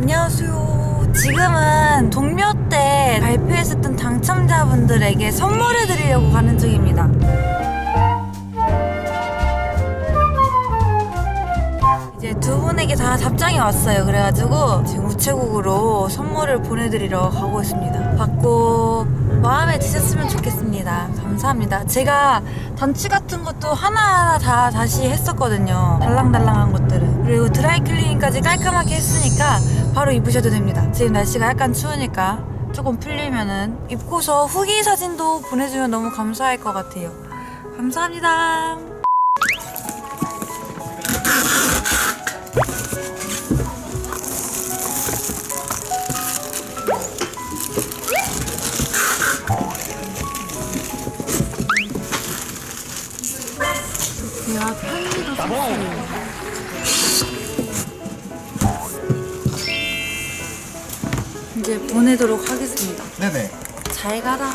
안녕하세요. 지금은 동묘 때 발표했었던 당첨자분들에게 선물을 드리려고 가는 중입니다. 이제 두 분에게 다 답장이 왔어요. 그래가지고 지금 우체국으로 선물을 보내드리러 가고 있습니다. 받고 마음에 드셨으면 좋겠습니다. 감사합니다. 제가 단추 같은 것도 하나하나 다 다시 했었거든요. 달랑달랑한 것들은. 그리고 드라이클리닝까지 깔끔하게 했으니까 바로 입으셔도 됩니다. 지금 날씨가 약간 추우니까 조금 풀리면은 입고서 후기 사진도 보내주면 너무 감사할 것 같아요. 감사합니다. 야, 편의도 샀어 이제 보내도록 하겠습니다. 네네. 잘 가라.